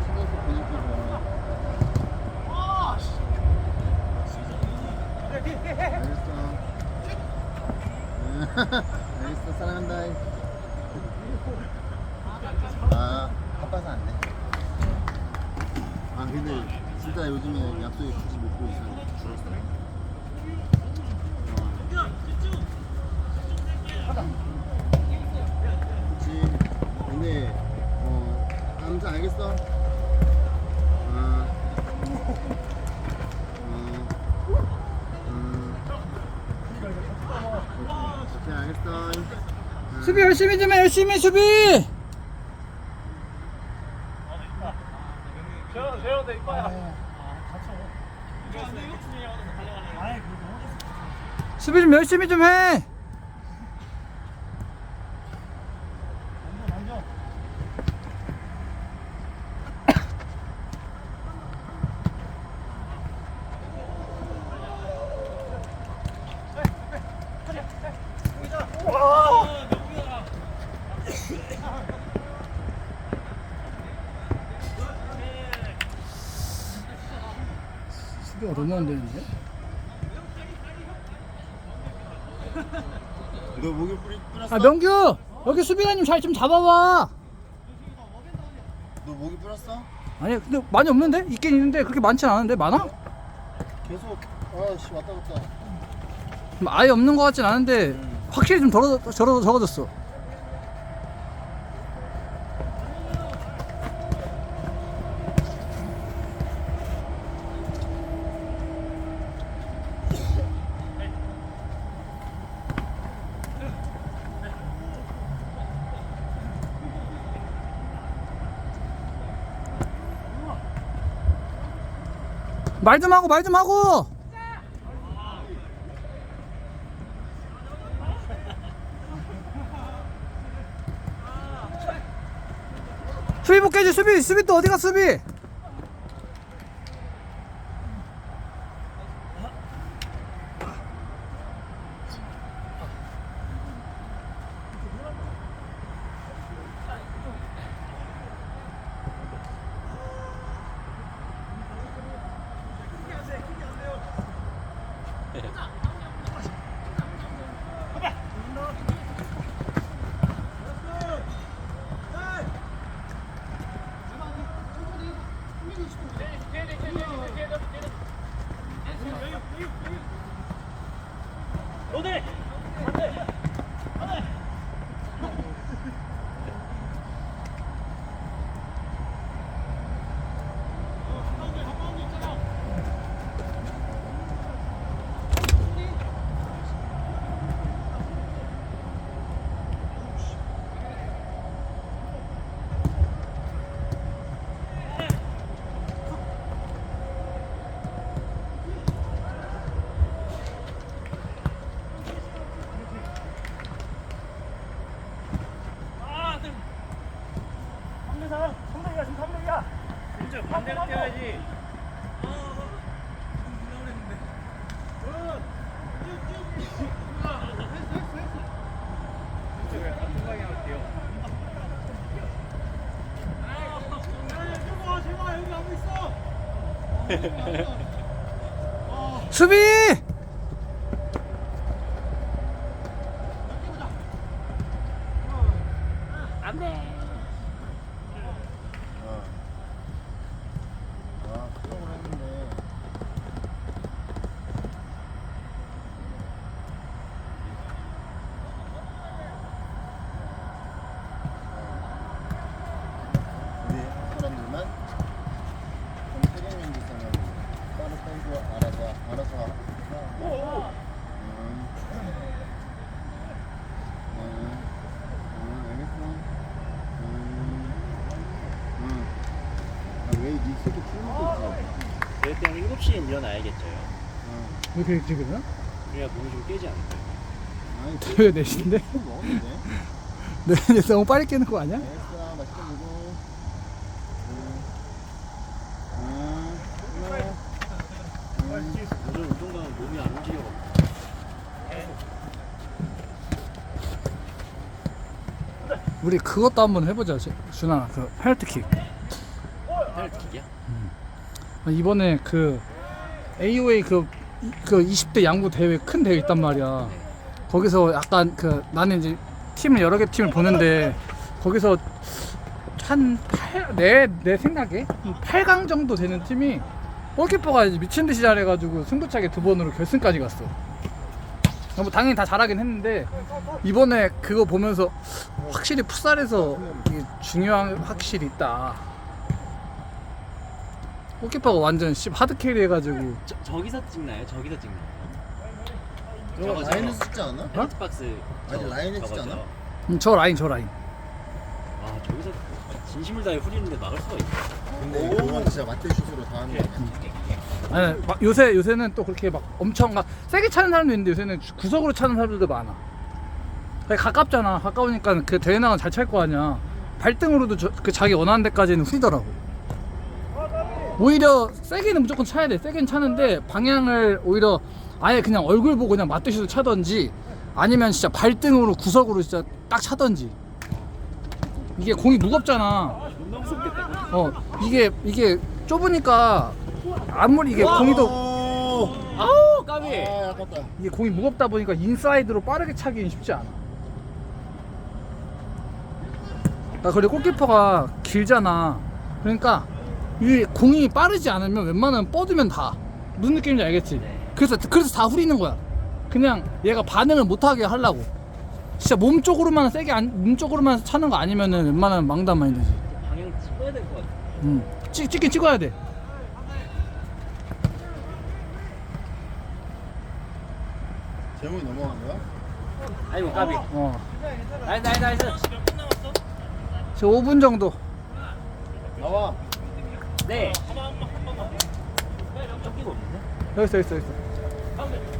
찾아서 사랑한다 아 바빠서 안돼아 근데 진짜 요즘에 약속에 굳이 못 보고 있어 수비 열심히 좀 해, 열심히 수비! 수비 좀 열심히 좀 해! 너무 안 되는데? 너 목에 뿌리 아, 뿌렸어? 아 명규 여기 수비라님 잘 좀 잡아봐 너 목에 뿌렸어? 아니 근데 많이 없는데? 있긴 있는데 그렇게 많지 않은데 많아? 계속 아씨 왔다 갔다 아예 없는 것 같진 않은데 확실히 좀 덜어, 덜어 적어졌어 말 좀 하고 말 좀 하고. 수비 복귀해줘 수비. 수비 또 어디가 수비? 수비! 밑에도 그럴 때한 7시엔 일어나야겠죠요. 이렇게 일찍 일어나? 그래야 몸이 좀 깨지 않을까요? 아니 그 새벽 4시인데? 네, 너무 빨리 깨는 거 아니야? 우리 그것도 한번 해보자, 준아. 그 페널티킥. 페널티킥이야? 이번에 그 AOA 그, 이- 그 20대 양구 대회 큰 대회 있단 말이야 거기서 약간 그 나는 이제 팀을 여러 개 팀을 보는데 거기서 한내내 생각에 한 8강 정도 되는 팀이 골키퍼가 미친 듯이 잘해가지고 승부차게 두 번으로 결승까지 갔어. 뭐 당연히 다 잘하긴 했는데 이번에 그거 보면서 확실히 풋살에서 중요한 확실히 있다. 골키퍼가 완전 씨 하드 캐리 해가지고 저, 저기서 찍나요? 저기서 찍나요? 저거 저거, 라인에서 저거. 찍지 않아? 페널티 박스 아니, 저- 라인에 찍지 않아? 음, 저 라인 저 라인. 아 저기서 진심을 다해 후리는데 막을 수가 있어 근데 이거 진짜 맞대슛으로 다 하는 거 아니야? 아니 막 요새 요새는 또 그렇게 막 엄청 막 세게 차는 사람도 있는데 요새는 구석으로 차는 사람들도 많아. 가깝잖아. 가까우니까 그 대회 나가면 잘 찰 거 아니야. 발등으로도 저, 그 자기 원하는 데까지는 후리더라고. 오히려 세게는 무조건 차야 돼. 세게는 차는데 방향을 오히려 아예 그냥 얼굴 보고 그냥 맞대시로 차던지 아니면 진짜 발등으로 구석으로 진짜 딱 차던지. 이게 공이 무겁잖아. 어 이게 이게 좁으니까 아무리 이게 공이 더 아우 까비 아 아깝다 이게 공이 무겁다 보니까 인사이드로 빠르게 차기는 쉽지 않아. 아 그리고 골키퍼가 길잖아. 그러니까 이 공이 빠르지 않으면 웬만하면 뻗으면 다. 무슨 느낌인지 알겠지? 그래서 그래서 다 후리는 거야. 그냥 얘가 반응을 못하게 하려고. 진짜 몸 쪽으로만 세게 안, 몸 쪽으로만 차는 거 아니면은 웬만하면 망담 많이 되지. 방향 찍어야 될 것 같아 음. 찍, 찍긴 찍어야 돼. 재용이 넘어간 거야? 아이고 까비 어. 나이스 나이스 나이스 저 5분 정도. 나와 네? 여기 있어, 여기 있어,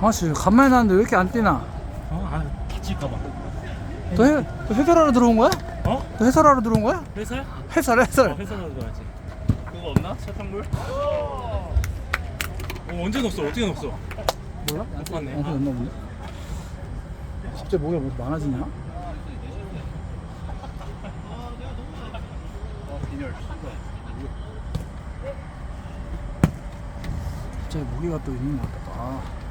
아씨 간만에 나왔는데 왜 이렇게 안 뛰나? 어? 아 다칠까봐 또, 해, 또 해설하러 들어온 거야? 어? 또 해설하러 들어온 거야? 회사야? 해설 어 해설 회사로 들어가지 그거 없나? 사탕물? 어 언제 넣었어? 어떻게 넣었어? 몰라? 못 봤네 어, 그랬나 본데? 갑자기 목이 뭐 많아지냐? 갑자기 모기가 또 있는 것 같다. 아.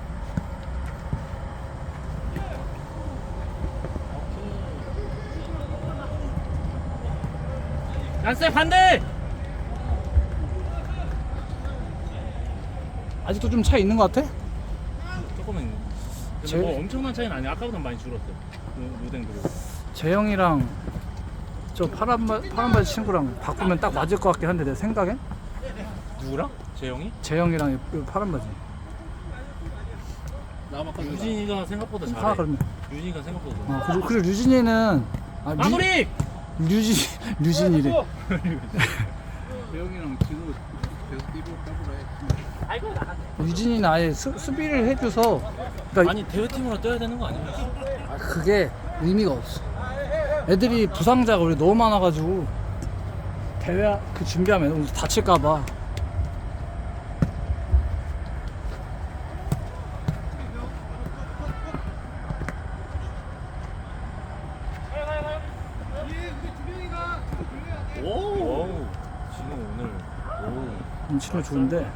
안쌤 반대! 아직도 좀 차이 있는 것 같아? 조금은 있네 근데 제- 뭐 엄청난 차이는 아니야 아까보다 많이 줄었어 루- 루댕들이 재영이랑 저 파란, 바, 파란 바지 친구랑 바꾸면 딱 맞을 것 같긴 한데 내 생각엔? 누구랑? 재영이? 재영이랑 이- 파란 바지. 나만 까 유진이가 생각보다 아 잘해 그러면. 유진이가 생각보다 어, 그리고, 그리고 류진이는 아, 류, 마무리! 류진 류진이래. 재용이랑 지금 계속 뛰고 빼보래 유진이 는 아예 수, 수비를 해줘서 그러니까 아니 대회팀으로 떠야 되는 거 아니야? 그게 의미가 없어. 애들이 부상자가 우리 너무 많아가지고 대회 그 준비하면 다칠까봐. 오! 오우 진우 오늘 치료 좋은데.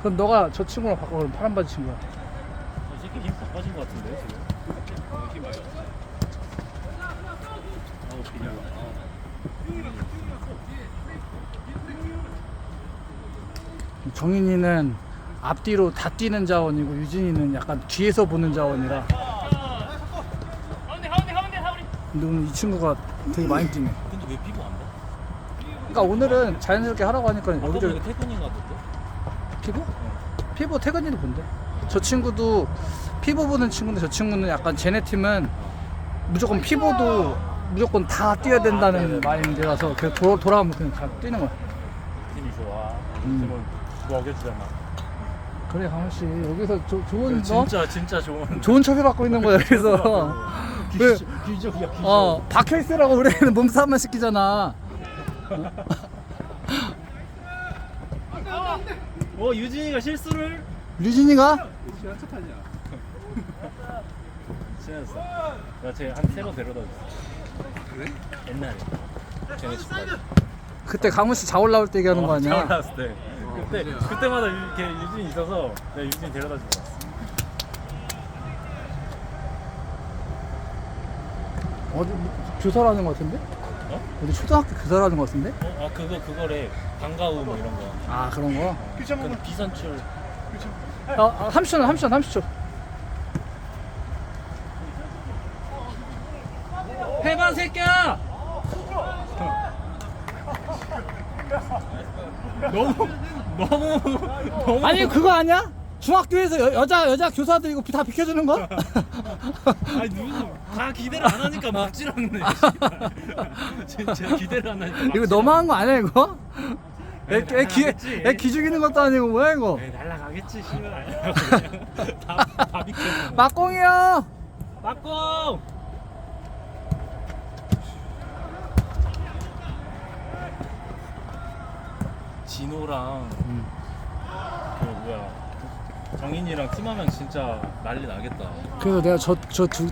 그럼 너가 저 친구랑 바꿔 그럼 파란 바지 친구야. 이 새끼 힘 바빠진 것 같은데 지금 아우 비려 정인이는 앞뒤로 다 뛰는 자원이고 유진이는 약간 뒤에서 보는 자원이라. 근데 오늘 이 친구가 되게 많이 뛰네. 근데 왜 피부 안 봐? 그러니까 오늘은 자연스럽게 하라고 하니까 아까 여기를 보니까 태근인가 본데? 피부? 피부 태근이도 본대. 저 친구도 피보 보는 친구인데 저 친구는 약간 쟤네 팀은 무조건 피보도 무조건 다 뛰어야 된다는 마인드라서 그 돌아, 돌아오면 그냥 다 뛰는 거야. 팀이 좋아. 음. 팀은 먹여주잖아. 그래 강원 씨 여기서 조, 좋은 너 진짜 진짜 좋은. 좋은 처리 받고 있는 거야 그래서 왜 귀족이야 귀족. 어, 박혀 있으라고 우리는 몸싸움만 시키잖아. 어 유진이가 실수를. 류진이가 친했어. 나 쟤 한 세번 데려다 줬어. 그래? 옛날에. 걔네 집 가서. 그때 강훈 씨 자올 나올 때 얘기하는 거 어, 아니야? 나왔을 때. 그때 그때마다 유, 걔 유진이 있어서 내가 유진이 데려다 왔어. 어디 뭐, 교사라는 거 같은데? 어? 어디 초등학교 교사라는 거 같은데? 어, 아 그거 그거래. 방과후 뭐 이런 거. 아 그런 거. 그 비선출. 아, 아 30초, 30초, 30초. 해봐 새끼야. 너무 너무 너무. 아니 그거 아니야? 중학교에서 여, 여자 여자 교사들 이거 다 비켜주는 거? 아니 누구 다 기대를 안 하니까 막질 않네. 씨발. 진짜 기대를 안 하니까. 이거 막질 너무한 거 아니야 이거? 애, 애, 기, 날라가겠지. 애 기죽이는 것도 아니고 뭐야 이거? 않네. 에이, 날라가겠지 씨발. 다다 비켜. 막공이요. 막공. 진호랑 그 뭐야 정인이랑 팀하면 진짜 난리 나겠다. 그래서 내가 저 저 두